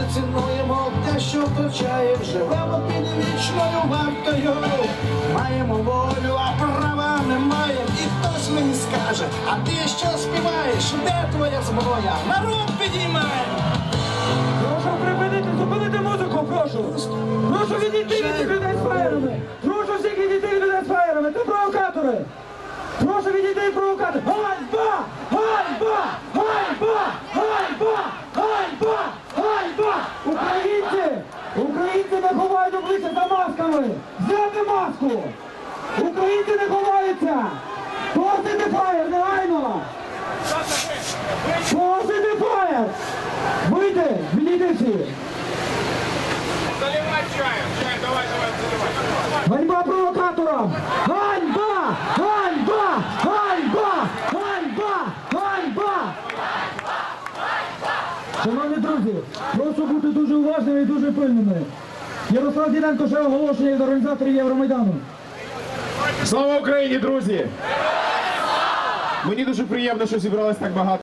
завжди цінуємо те, що втрачаємо, живемо під вічною вартою. Маємо волю, а права не маємо. І хтось мені скаже, а ти що співаєш? Де твоя зброя? Народ підіймає! Прошу припинити, зупинити музику, прошу. Прошу відійти від людей з фаєрами. Прошу всіх відійти від людей з фаєрами. Це провокатори. Прошу відійти від провокаторів. Ганьба! Ганьба! Ганьба! Ганьба! Ганьба! Ганьба! Українці! Українці не ховають масками! Взяти маску! Українці не ховаються! Посити фаєр, негайно! Посити фаєр! Вийди, відійди всі! Заливай чаем, чай, давай, давай, заливай. Ганьба провокаторам! Ганьба! Ганьба! Ганьба! Ганьба! Ганьба! Шановні друзі, прошу бути дуже уважними і дуже пильними. Ярослав Діденко ще оголошення від організаторів Євромайдану. Слава Україні, друзі! Мені дуже приємно, що зібралось так багато.